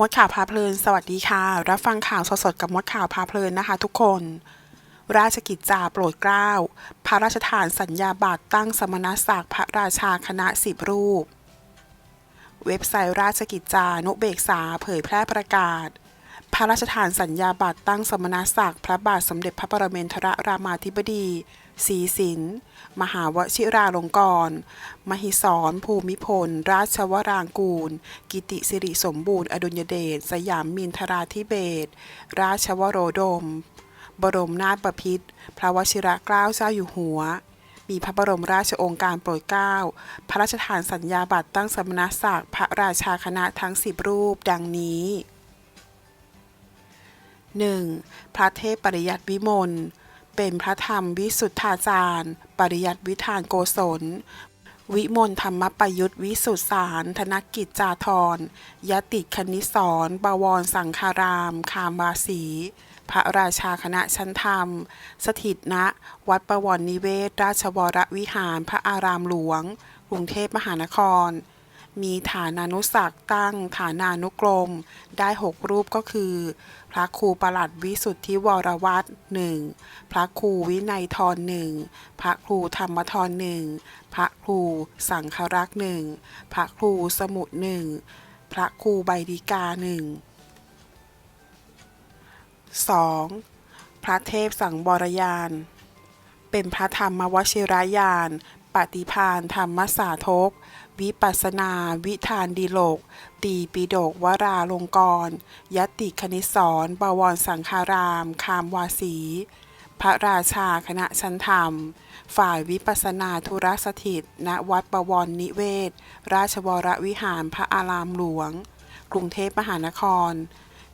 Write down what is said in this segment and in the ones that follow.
มดข่าวพาเพลิน สวัสดีค่ะ รับฟังข่าวสดๆกับมดข่าวพาเพลินนะคะ ทุกคน ราชกิจจาโปรดเกล้า พระราชทานสัญญาบัตรตั้งสมณศักดิ์พระราชาคณะสิบรูป เว็บไซต์ราชกิจจานุเบกษาเผยแพร่ประกาศ พระราชทานสัญญาบัตรตั้งสมณศักดิ์พระบาทสมเด็จพระปรเมนทรรามาธิบดี ศรีสิน มหาวชิราลงกรณ์มหิศร ภูมิพล ราชวรางกูล กิติสิริสมบูรณ์ อดุลยเดช สยามมินทราธิเบศรราชวโรดม บรมนาถบพิตร พระวชิระเกล้าเจ้าอยู่หัว มีพระบรมราชโองการโปรดเกล้า พระราชทานสัญญาบัตรตั้งสมณศักดิ์พระราชาคณะทั้งสิบรูปดังนี้ 1. พระเทพปริยัติวิมล เป็นพระธรรมวิสุทธาจารย์ ปริยัติวิธานโกศล วิมลธรรมประยุทธ์วิสุทธสาร ธนกิจจาธรยติคณิสรบวรสังคาราม คามวาสี พระราชาคณะชั้นธรรม สถิตณวัดประวรนิเวศ ราชวรวิหารพระอารามหลวง กรุงเทพมหานคร มีฐานานุศักดิ์ตั้งฐานานุกรม ได้หกรูปก็คือ พระครูประหลัดวิสุทธิวรวัตรหนึ่งพระครูวินัยทรหนึ่งพระครูธรรมทรหนึ่งพระครูสังครักษ์หนึ่งพระครูสมุดหนึ่งพระครูใบดีกาหนึ่ง 2. พระเทพสังบรยาน เป็นพระธรรมวชิรยาน ปฏิพานธรรมสาทก วิปัสนา วิธานดีโลก ตีปิโดกวราลงกรณยติคณิสรบวรสังคาราม คามวาสี พระราชาคณะชั้นธรรม ฝ่ายวิปัสนาธุรสถิต ณวัดประวรนิเวศ ราชวรวิหารพระอารามหลวง กรุงเทพมหานคร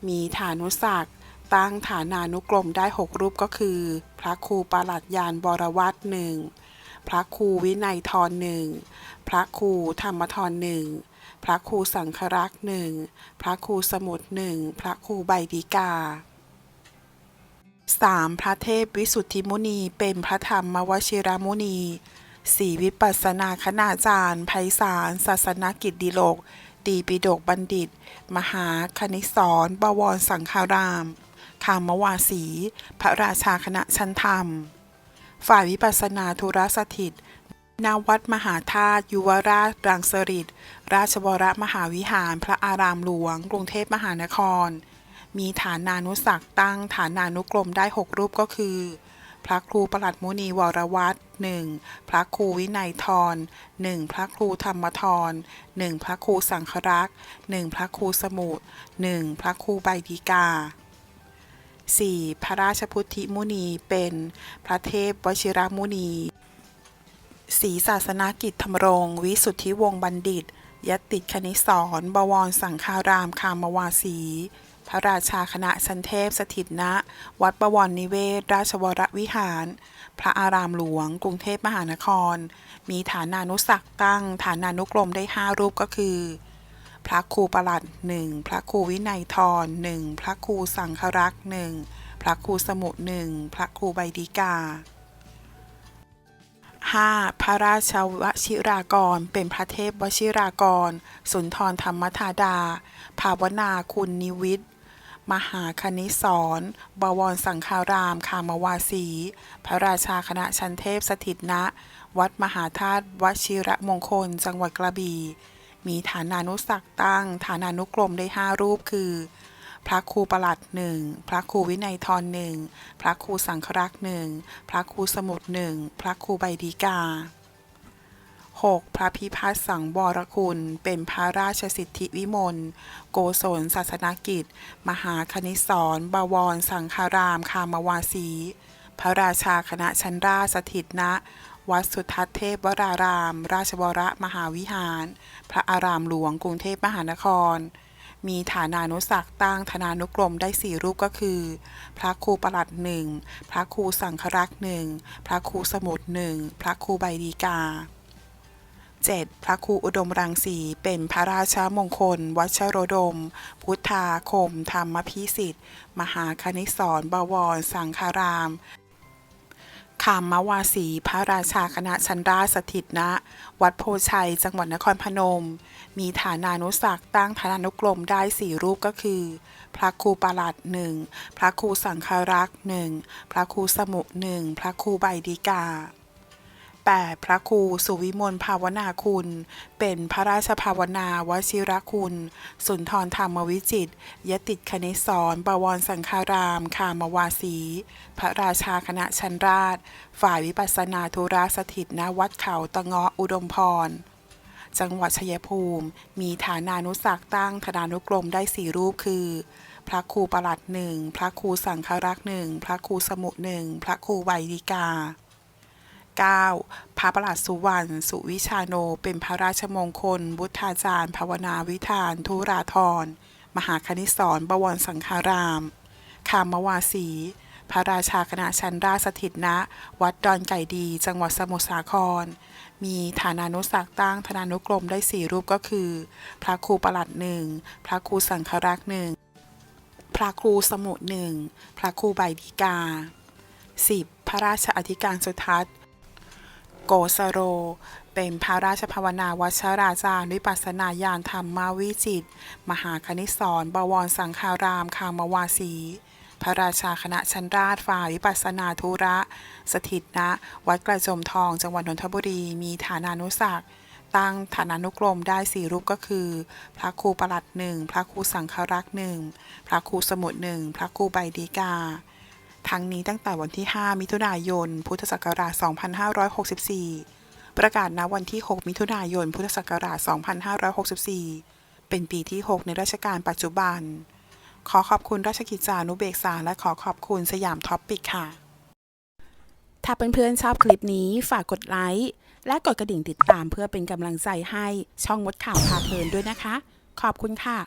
มีฐานุศักดิ์ตั้งฐานานุกรมได้หกรูปก็คือ พระครูประหลัดยานบรวัตหนึ่ง พระครูวินัยทรหนึ่ง พระครูธรรมทรหนึ่ง พระครูสังครักษ์หนึ่ง พระครูสมุดหนึ่ง พระครูใบดีกา 3. พระเทพวิสุทธิมุนี เป็นพระธรรมวชิรมุนีสี่วิปัสสนาคณาจารย์ไพศาลศาสนกิจดิโลก ดีปิโดกบัณฑิต มหาคณิสรบวรสังคาราม คามวาสี พระราชาคณะชั้นธรรม ฝ่ายวิปัสนาธุรสถิตณวัดมหาธาตุยุวราชรังสฤษราชวรมหาวิหาร พระอารามหลวง กรุงเทพมหานคร มีฐานานุศักตั้งฐานานุกรมได้หกรูปก็คือ พระครูประหลัดมุนีวรวัตรหนึ่งพระครูวินัยทรหนึ่งพระครูธรรมทรหนึ่งพระครูสังครักษ์หนึ่งพระครูสมุทรหนึ่งพระครูใบดีกา 4. พระราชพุทธิมุนีเป็นพระเทพวชิรมุนีศรีศาสนากิจธรรมรงค์วิสุทธิวงศ์บัณฑิต ยติคณิสรบวรสังคารามคามวาสี พระราชาคณะชันเทพสถิตณวัดประวรนิเวศ ราชวรวิหาร พระอารามหลวง กรุงเทพมหานคร มีฐานานุศักตั้ง ฐานานุกรมได้ห้ารูปก็คือ พระครูประหลัดหนึ่งพระครูวินัยทรหนึ่งพระครูสังครักษ์หนึ่งพระครูสมุหนึ่งพระครูใบดีกา 5. พระราชวชิรากร เป็นพระเทพวชิรากร สุนทรธรรมธาดา ภาวนาคุณนิวิทย์มหาคณิสรบวรสังคาราม คามวาสี พระราชาคณะชั้นเทพสถิตณวัดมหาธาตุวชิระมงคล จังหวัดกระบี่ มีฐานานุศักตั้ง ฐานานุกรมได้ห้ารูปคือ พระครูประหลัดหนึ่งพระครูวินัยทรหนึ่งพระครูสังครักษ์หนึ่งพระครูสมุดหนึ่งพระครูใบดีกา 6. พระพิพัฒน์สังวรคุณ เป็นพระราชสิทธิวิมล โกศลศาสนกิจ มหาคณิสรบวร สังคาราม คามวาสี พระราชาคณะชั้นราชสถิตณ วัดสุทัศน์เทพวราราม ราชวรมหาวิหาร พระอารามหลวงกรุงเทพมหานคร มีฐานานุศักตั้งธนานุกรมได้สี่รูปก็คือ พระครูประหลัดหนึ่งพระครูสังครักษ์หนึ่งพระครูสมุดหนึ่งพระครูใบดีกา 7. พระครูอุดมรังสี เป็นพระราชามงคล วัชโรดม พุทธาคม ธรรมพิสิทธิ์ มหาคณิสรบวร สังคาราม ขามมาวาสีพระราชาคณะชันราสถิตณวัดโพชัย จังหวัดนครพนม มีฐานานุศักดิ์ตั้งฐานานุกรมได้สี่รูปก็คือ พระครูปรลัดหนึ่งพระครูสังฆรักษ์หนึ่งพระครูสมุหนึ่งพระครูใบดีกา 8. พระครูสุวิมลภาวนาคุณ เป็นพระราชภาวนาวชิรคุณ สุนทรธรรมวิจิตยติดคณิสรบวรสังฆารามคามวาสี พระราชาคณะชันราช ฝ่ายวิปัสนาธุระสถิตณวัดเขาตะเงาะอุดมพร จังหวัดชัยภูมิ มีฐานานุศักตั้งธนานุกรมได้สี่รูปคือพระครูประหลัดหนึ่ง พระครูสังฆรักษ์หนึ่ง พระครูสมุหนึ่ง พระครูไวยดิกา 9. พระประหลัดสุวรรณสุวิชาโน เป็นพระราชมงคล บุทธาจารย์ภาวนาวิธานทุราธร มหาคณิสรบวรสังฆารามคามวาสี พระราชาคณะชันราชสถิตณวัดดอนไก่ดี จังหวัดสมุทรสาคร มีฐานานุศักดิ์ตั้งธนานุกรมได้สี่รูปก็คือ พระครูประหลัดหนึ่ง พระครูสังฆรักษ์หนึ่ง พระครูสมุหนึ่ง พระครูใบดีกา 10. พระราชอธิการสุทัศน์ โกสโร เป็นพระราชภาวนาวัชราจารย์วิปัสสนาญาณธรรมมาวิจิต มหาคณิสรบวรสังฆารามคามวาสีพระราชาคณะชันราชฝ่ายวิปัสสนาธุระ สถิตณวัดกระจมทองจังหวัดนนทบุรีมีฐานานุศักดิ์ตั้งฐานานุกรมได้สี่รูปก็คือ พระครูประหลัดหนึ่งพระครูสังฆรักษ์หนึ่งพระครูสมุทรหนึ่งพระครูใบดีกา ทั้งนี้ตั้งแต่วันที่ 5 มิถุนายน พุทธศักราช 2564 ประกาศณวันที่ 6 มิถุนายน พุทธศักราช 2564 เป็นปีที่ 6 ในราชการปัจจุบัน ขอขอบคุณราชกิจจานุเบกษา และขอขอบคุณสยามท็อปปิกค่ะ ถ้าเพื่อนๆชอบคลิปนี้ฝากกดไลค์และกดกระดิ่งติดตามเพื่อเป็นกำลังใจให้ช่องมดข่าวพาเพลินด้วยนะคะ ขอบคุณค่ะ